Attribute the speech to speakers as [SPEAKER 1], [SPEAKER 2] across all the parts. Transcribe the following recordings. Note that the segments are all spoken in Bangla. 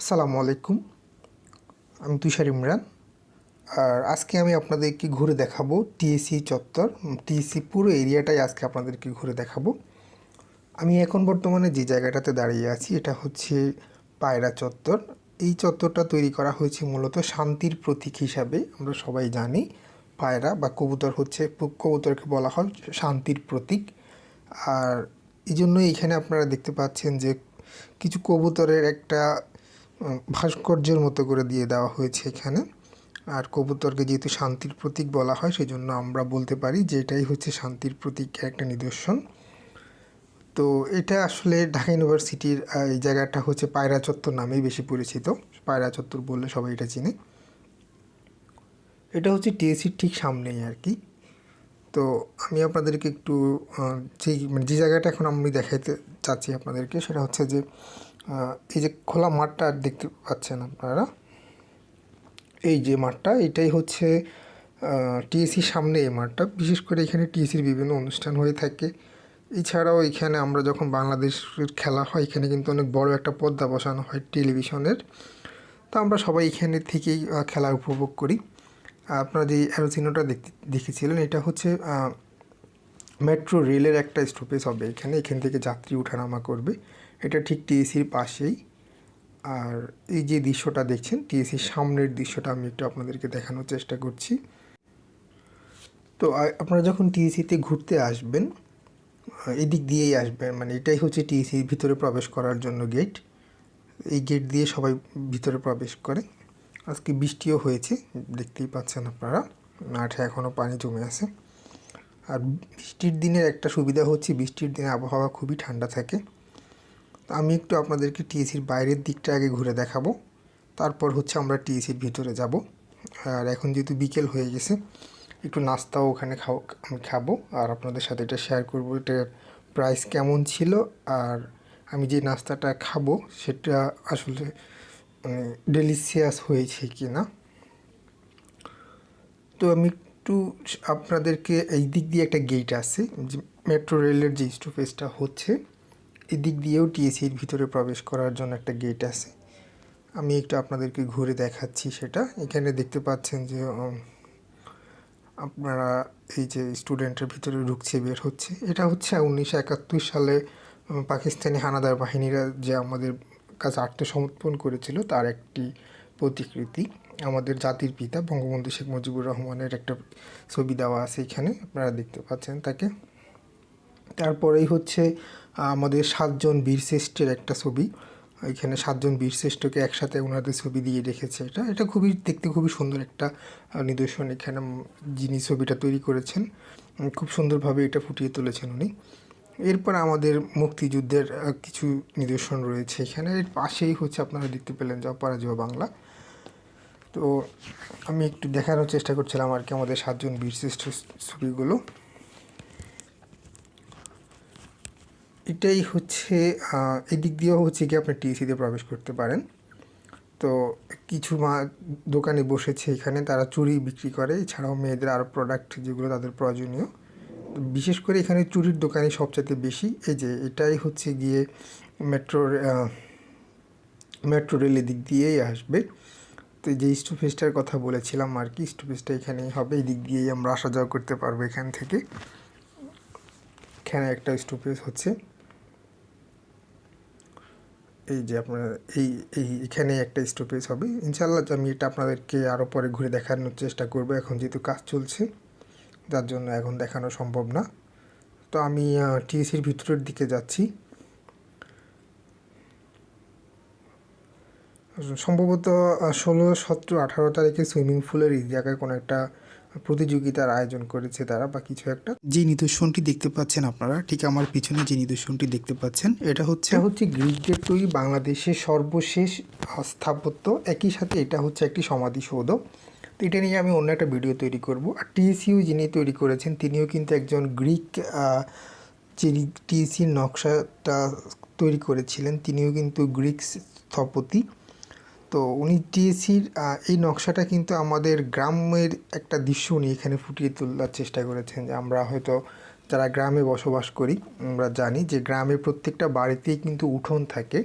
[SPEAKER 1] আসসালামু আলাইকুম। আমি তুষার ইমরান। আর আজকে আমি আপনাদেরকে ঘুরে দেখাবো টিএসসি চত্বর। টিএসসি পুরো এরিয়াটাই আজকে আপনাদেরকে ঘুরে দেখাবো। আমি এখন বর্তমানে যে জায়গাটাতে দাঁড়িয়ে আছি, এটা হচ্ছে পায়রা চত্বর। এই চত্বরটা তৈরি করা হয়েছে মূলত শান্তির প্রতীক হিসাবে, আমরা সবাই জানি। পায়রা বা কবুতর হচ্ছে, কবুতরকে বলা হয় শান্তির প্রতীক। আর এই জন্যই এখানে আপনারা দেখতে পাচ্ছেন যে কিছু কবুতরের একটা ভাস্কর্যের মতো করে দিয়ে দেওয়া হয়েছে এখানে। আর কবুতরকে যেহেতু শান্তির প্রতীক বলা হয় সেই জন্য আমরা বলতে পারি যে এটাই হচ্ছে শান্তির প্রতীকের একটা নিদর্শন। তো এটা আসলে ঢাকা ইউনিভার্সিটির এই জায়গাটা হচ্ছে পায়রা চত্বর নামেই বেশি পরিচিত। পায়রা চত্বর বললে সবাই এটা চিনে। এটা হচ্ছে টিএসির ঠিক সামনেই আর কি। তো আমি আপনাদেরকে একটু যে মানে যে জায়গাটা এখন আমি দেখাইতে চাচ্ছি আপনাদেরকে, সেটা হচ্ছে যে এই যে খোলা মাঠটা আর দেখতে পাচ্ছেন আপনারা, এই যে মাঠটা, এটাই হচ্ছে টিএসির সামনে এই মাঠটা। বিশেষ করে এখানে টিএসির বিভিন্ন অনুষ্ঠান হয়ে থাকে। এছাড়াও এখানে আমরা যখন বাংলাদেশের খেলা হয়, এখানে কিন্তু অনেক বড় একটা পর্দা বসানো হয় টেলিভিশনের। তো আমরা সবাই এখানে থেকেই খেলা উপভোগ করি। আপনারা যে অ্যারোচিনোটা দেখতে, দেখেছিলেন, এটা হচ্ছে মেট্রো রেলের একটা স্টপেজ হবে এখানে। এখান থেকে যাত্রী ওঠানামা করবে। এটা ঠিক টিএসির পাশেই। আর এই যে দৃশ্যটা দেখছেন, টিএসির সামনের দৃশ্যটা আমি একটু আপনাদেরকে দেখানোর চেষ্টা করছি। তো আপনারা যখন টিএসিতে ঘুরতে আসবেন এদিক দিয়েই আসবেন মানে এটাই হচ্ছে টিএসির ভিতরে প্রবেশ করার জন্য গেট এই গেট দিয়ে সবাই ভিতরে প্রবেশ করে। আজকে বৃষ্টিও হয়েছে, দেখতেই পাচ্ছেন আপনারা। মাঠে এখনও পানি জমে আছে। আর বৃষ্টির দিনের একটা সুবিধা হচ্ছে, বৃষ্টির দিনে আবহাওয়া খুবই ঠান্ডা থাকে। আমি একটু আপনাদেরকে টিএসির বাইরের দিকটা আগে ঘুরে দেখাবো। তারপর হচ্ছে আমরা টিএসির ভিতরে যাব। আর এখন যেহেতু বিকেল হয়ে গেছে, একটু নাস্তাও ওখানে খাও, আমি খাব। আর আপনাদের সাথে এটা শেয়ার করব এটার প্রাইস কেমন ছিল আর আমি যে নাস্তাটা খাব সেটা আসলে মানে ডেলিসিয়াস হয়েছে কি না তো আমি একটু আপনাদেরকে এই দিক দিয়ে একটা গেট আছে, যে মেট্রো রেলের যে স্টপেজটা হচ্ছে। এই দিক দিয়েও টিএসির ভিতরে প্রবেশ করার জন্য একটা গেট আছে। আমি একটু আপনাদেরকে ঘুরে দেখাচ্ছি সেটা। এখানে দেখতে পাচ্ছেন যে আপনারা এই যে স্টুডেন্টের ভিতরে ঢুকছে, বের হচ্ছে। এটা হচ্ছে উনিশশো একাত্তর সালে পাকিস্তানি হানাদার বাহিনীরা যে আমাদের কাছে আত্মসমর্পণ করেছিল, তার একটি প্রতিকৃতি। আমাদের জাতির পিতা বঙ্গবন্ধু শেখ মুজিবুর রহমানের একটা ছবি দেওয়া আছে এখানে, আপনারা দেখতে পাচ্ছেন তাকে। তারপরেই হচ্ছে আমাদের সাতজন বীরশ্রেষ্ঠের একটা ছবি। এখানে সাতজন বীরশ্রেষ্ঠকে একসাথে ওনাদের ছবি দিয়ে রেখেছে। এটা এটা খুবই, দেখতে খুবই সুন্দর একটা নিদর্শন। এখানে যিনি ছবিটা তৈরি করেছেন খুব সুন্দরভাবে এটা ফুটিয়ে তুলেছেন উনি। এরপর আমাদের মুক্তিযুদ্ধের কিছু নিদর্শন রয়েছে এখানে। এর পাশেই হচ্ছে আপনারা দেখতে পেলেন যে অপরাজয় বাংলা। তো আমি একটু দেখানোর চেষ্টা করছিলাম আর কি আমাদের সাতজন বীরশ্রেষ্ঠ ছবিগুলো। এটাই হচ্ছে এদিক দিয়েও হচ্ছে কি আপনি টিএসিতে প্রবেশ করতে পারেন। তো কিছু মা দোকানে বসেছে এখানে, তারা চুরি বিক্রি করে। এছাড়াও মেয়েদের আরও প্রোডাক্ট যেগুলো তাদের প্রয়োজনীয়। বিশেষ করে এখানে চুরির দোকানই সবচেয়ে বেশি। এই যে এটাই হচ্ছে গিয়ে মেট্রোর মেট্রো রেলের দিক দিয়েই আসবে। তো যে স্টপেজটার কথা বলেছিলাম আর কি স্টপেজটা এখানেই হবে। এই দিক দিয়েই আমরা আসা যাওয়া করতে পারব এখান থেকে। এখানে একটা স্টপেজ হচ্ছে। এই যে আপনার এই এই এখানে একটা স্টপেজ হবে। ইনশাল্লাহ আমি এটা আপনাদেরকে আরও পরে ঘুরে দেখানোর চেষ্টা করব। এখন যেহেতু কাজ চলছে, যার জন্য এখন দেখানো সম্ভব না। তো আমি টিএসির ভিতরের দিকে যাচ্ছি। সম্ভবত ষোলো, সতেরো, আঠারো তারিখে সুইমিং পুলের এই জায়গায় কোনো একটা প্রতিযোগিতার আয়োজন করেছে তারা বা কিছু একটা।
[SPEAKER 2] যে নিদর্শনটি দেখতে পাচ্ছেন আপনারা ঠিক আমার পিছনে যে নিদর্শনটি দেখতে পাচ্ছেন এটা হচ্ছে
[SPEAKER 1] হচ্ছে গ্রিকদের তৈরি বাংলাদেশের সর্বশেষ স্থাপত্য। একই সাথে এটা হচ্ছে একটি সমাধিসৌধ। তো এটা নিয়ে আমি অন্য একটা ভিডিও তৈরি করব। আর টিএসিউ যিনি তৈরি করেছেন তিনিও কিন্তু একজন গ্রিক যিনি টিএসির নকশাটা তৈরি করেছিলেন তিনিও কিন্তু গ্রিক স্থপতি। তো উনি টিএসির এই নকশাটা কিন্তু আমাদের গ্রামের একটা দৃশ্য উনি এখানে ফুটিয়ে তোলার চেষ্টা করেছেন যে আমরা হয়তো যারা গ্রামে বসবাস করি, আমরা জানি যে গ্রামে প্রত্যেকটা বাড়িতেই কিন্তু উঠোন থাকে।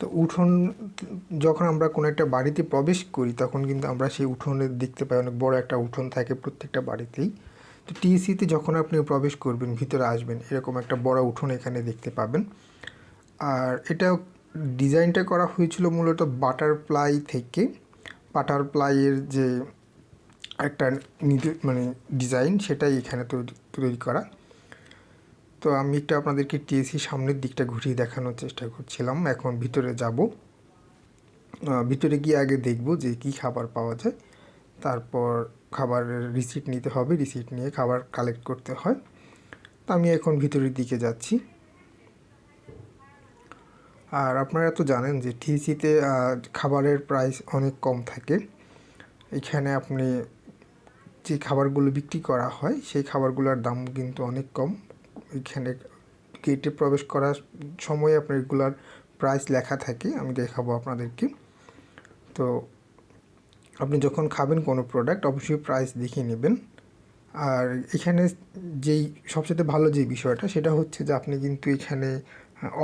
[SPEAKER 1] তো উঠোন, যখন আমরা কোনো একটা বাড়িতে প্রবেশ করি, তখন কিন্তু আমরা সেই উঠোনে দেখতে পাই অনেক বড় একটা উঠোন থাকে প্রত্যেকটা বাড়িতেই। তো টিএসিতে যখন আপনি প্রবেশ করবেন, ভিতরে আসবেন, এরকম একটা বড় উঠোন এখানে দেখতে পাবেন। আর এটা ডিজাইনটা করা হয়েছিল মূলত বাটারফ্লাই থেকে। বাটারফ্লাইয়ের যে একটা মানে ডিজাইন সেটাই এখানে তৈরি তৈরি করা। তো আমি একটু আপনাদেরকে টিএসি সামনের দিকটা ঘুরিয়ে দেখানোর চেষ্টা করছিলাম। এখন ভিতরে যাব। ভিতরে গিয়ে আগে দেখব যে কি খাবার পাওয়া যায়। তারপর খাবারের রিসিট নিতে হবে। রিসিট নিয়ে খাবার কালেক্ট করতে হয়। তো আমি এখন ভিতরের দিকে যাচ্ছি। আর আপনারা তো জানেন যে টিএসিতে খাবারের প্রাইস অনেক কম থাকে। এখানে আপনি যে খাবারগুলো বিক্রি করা হয়, সেই খাবারগুলোর দাম কিন্তু অনেক কম। এখানে গেটে প্রবেশ করার সময় আপনার এগুলার প্রাইস লেখা থাকে, আমি দেখাবো আপনাদেরকে। তো আপনি যখন খাবেন কোনো প্রোডাক্ট অবশ্যই প্রাইস দেখে নেবেন। আর এখানে যেই, সবচেয়ে ভালো যে বিষয়টা, সেটা হচ্ছে যে আপনি কিন্তু এখানে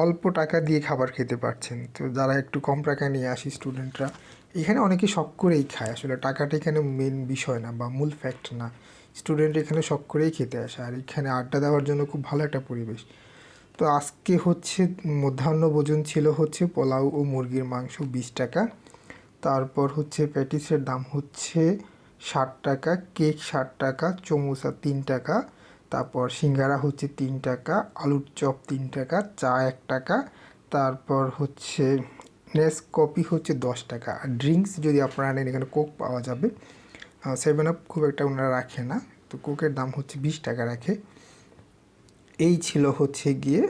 [SPEAKER 1] অল্প টাকা দিয়ে খাবার খেতে পারছেন। তো যারা একটু কম টাকা নিয়ে আসি স্টুডেন্টরা এখানে অনেকে শখ করেই খায়। আসলে টাকাটা এখানে মেন বিষয় না বা মূল ফ্যাক্ট না। স্টুডেন্ট এখানে শখ করেই খেতে আসে। আর এখানে আড্ডা দেওয়ার জন্য খুব ভালো একটা পরিবেশ। তো আজকে হচ্ছে মধ্যাহ্ন ভোজন ছিল হচ্ছে পোলাও ও মুরগির মাংস বিশ টাকা। তারপর হচ্ছে প্যাটিসের দাম হচ্ছে ষাট টাকা, কেক ষাট টাকা, চমুচা তিন টাকা। তারপর সিঙ্গারা হচ্ছে তিন টাকা, আলুর চপ তিন টাকা, চা এক টাকা, তারপর হচ্ছে নেস কফি হচ্ছে দশ টাকা। আর ড্রিঙ্কস যদি আপনারা নেন, এখানে কোক পাওয়া যাবে। সেভেন আপ খুব একটা ওনারা রাখে না, তো কোকের দাম হচ্ছে বিশ টাকা রাখে। এই ছিল হচ্ছে গিয়ে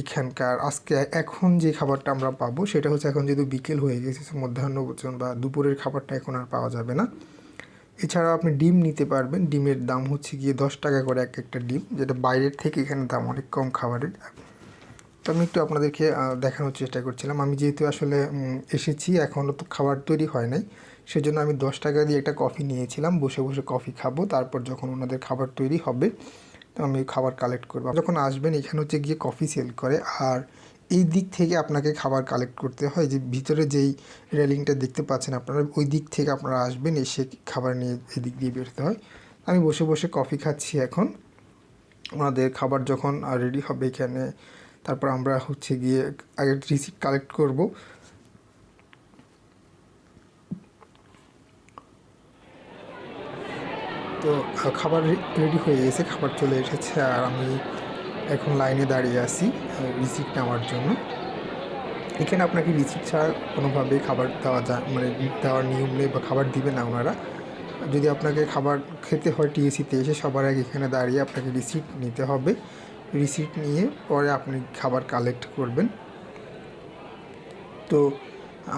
[SPEAKER 1] এখানকার আজকে এখন যে খাবারটা আমরা পাবো, সেটা হচ্ছে এখন যেহেতু বিকেল হয়ে গেছে, মধ্যাহ্ন ভোজন বা দুপুরের খাবারটা এখন আর পাওয়া যাবে না। এছাড়াও আপনি ডিম নিতে পারবেন। ডিমের দাম হচ্ছে গিয়ে দশ টাকা করে এক একটা ডিম, যেটা বাইরের থেকে এখানে দাম অনেক কম খাবারের। তো আমি একটু আপনাদেরকে দেখানোর চেষ্টা করছিলাম। আমি যেহেতু আসলে এসেছি এখনও তো খাবার তৈরি হয় নাই, সেজন্য আমি দশ টাকা দিয়ে একটা কফি নিয়েছিলাম। বসে বসে কফি খাব, তারপর যখন ওনাদের খাবার তৈরি হবে, তো আমি খাবার কালেক্ট করব। যখন আসবেন, এখানে হচ্ছে গিয়ে কফি সেল করে, আর এই দিক থেকে আপনাকে খাবার কালেক্ট করতে হয়। যে ভিতরে যেই রেলিংটা দেখতে পাচ্ছেন আপনারা, ওই দিক থেকে আপনারা আসবেন, এসে খাবার নিয়ে এদিক দিয়ে বেরোতে হয়। আমি বসে বসে কফি খাচ্ছি এখন। ওনাদের খাবার যখন রেডি হবে এখানে, তারপর আমরা হচ্ছে গিয়ে আগে রিসিপ্ট কালেক্ট করব। তো, খাবার রেডি হয়ে গেছে, খাবার চলে এসেছে। আর আমি এখন লাইনে দাঁড়িয়ে আছি রিসিপ্ট নেওয়ার জন্য। এখানে আপনাকে রিসিপ্ট ছাড়া কোনোভাবেই খাবার দেওয়া যায় মানে দেওয়ার নিয়ম নেই বা খাবার দিবে না ওনারা। যদি আপনাকে খাবার খেতে হয় টিএসিতে এসে সবার আগে এখানে দাঁড়িয়ে আপনাকে রিসিপ্ট নিতে হবে। রিসিপ্ট নিয়ে পরে আপনি খাবার কালেক্ট করবেন। তো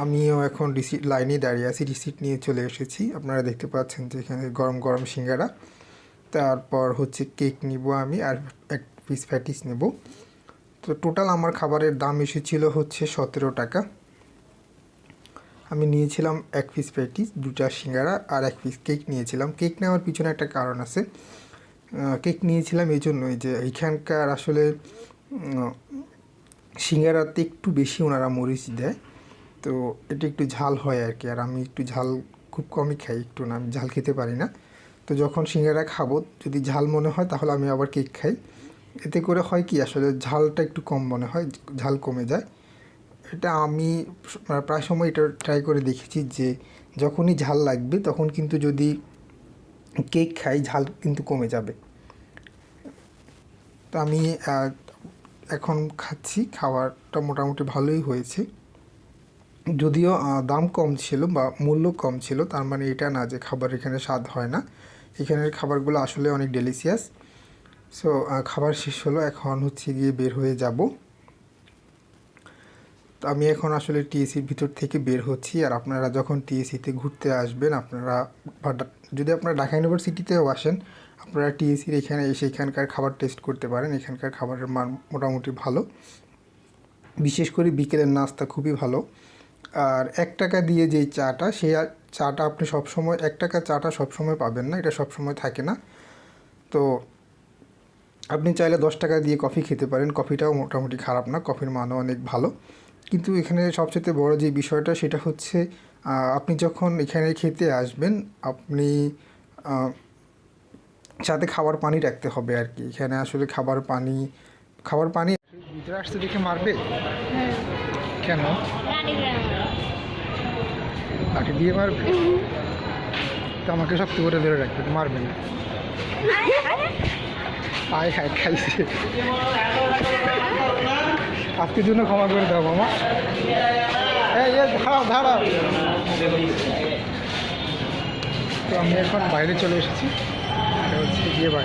[SPEAKER 1] আমিও এখন রিসিট লাইনে দাঁড়িয়ে আছি রিসিট নিয়ে চলে এসেছি। আপনারা দেখতে পাচ্ছেন যে এখানে গরম গরম সিঙ্গারা। তারপর হচ্ছে কেক নিব আমি আর এক পিস ফ্যাটিস নেব। তো টোটাল আমার খাবারের দাম এসেছিল হচ্ছে সতেরো টাকা। আমি নিয়েছিলাম এক পিস প্যাটিস দুটা সিঙ্গারা আর এক পিস কেক নিয়েছিলাম। কেক নেওয়ার পিছনে একটা কারণ আছে। কেক নিয়েছিলাম এই জন্যই যে এইখানকার আসলে সিঙ্গারাতে একটু বেশি ওনারা মরিচ দেয়। তো এটা একটু ঝাল হয় আর কি। আর আমি একটু ঝাল খুব কমই খাই, একটু না, আমি ঝাল খেতে পারি না। তো যখন সিঙ্গারা খাব, যদি ঝাল মনে হয় তাহলে আমি আবার কেক খাই। এতে করে হয় কি, আসলে ঝালটা একটু কম মনে হয়, ঝাল কমে যায়। এটা আমি প্রায় সময় এটা ট্রাই করে দেখেছি যে, যখনই ঝাল লাগবে তখন কিন্তু যদি কেক খাই, ঝাল কিন্তু কমে যাবে। তো আমি এখন খাচ্ছি খাবারটা মোটামুটি ভালোই হয়েছে। যদিও দাম কম ছিল বা মূল্য কম ছিল, তার মানে এটা না যে খাবার এখানে স্বাদ হয় না। এখানের খাবারগুলো আসলে অনেক ডেলিসিয়াস সো খাবার শেষ হলো, এখন হচ্ছে গিয়ে বের হয়ে যাব। তো আমি এখন আসলে টিএসির ভিতর থেকে বের হচ্ছি, আর আপনারা যখন টিএসিতে ঘুরতে আসবেন, আপনারা যদি আপনারা ঢাকা ইউনিভার্সিটিতেও আসেন, আপনারা টিএসির এখানে এসে এখানকার খাবার টেস্ট করতে পারেন। এখানকার খাবারের মান মোটামুটি ভালো। বিশেষ করে বিকেলের নাস্তা খুবই ভালো। আর এক টাকা দিয়ে যেই চাটা সেই চাটা আপনি সবসময়, এক টাকা চাটা সবসময় পাবেন না, এটা সবসময় থাকে না। তো আপনি চাইলে দশ টাকা দিয়ে কফি খেতে পারেন। কফিটাও মোটামুটি খারাপ না কফির মানও অনেক ভালো। কিন্তু এখানে সবচেয়ে বড় যে বিষয়টা সেটা হচ্ছে আপনি যখন এখানে খেতে আসবেন আপনি সাথে খাবার পানি রাখতে হবে আর কি এখানে আসলে খাবার পানি খাবার পানি ভিতরে আসতে দেখে মারবে? কেন? লাঠি দিয়ে মারবে? তো আমাকে শক্ত করে ধরে রাখবে মারবে না। আয় হায় খাইছে। আজকের জন্য ক্ষমা করে দাও, মামা। হ্যাঁ দাঁড়াও দাঁড়াও। তো আমি এখন বাইরে চলে এসেছি। হচ্ছে গিয়ে বাইরে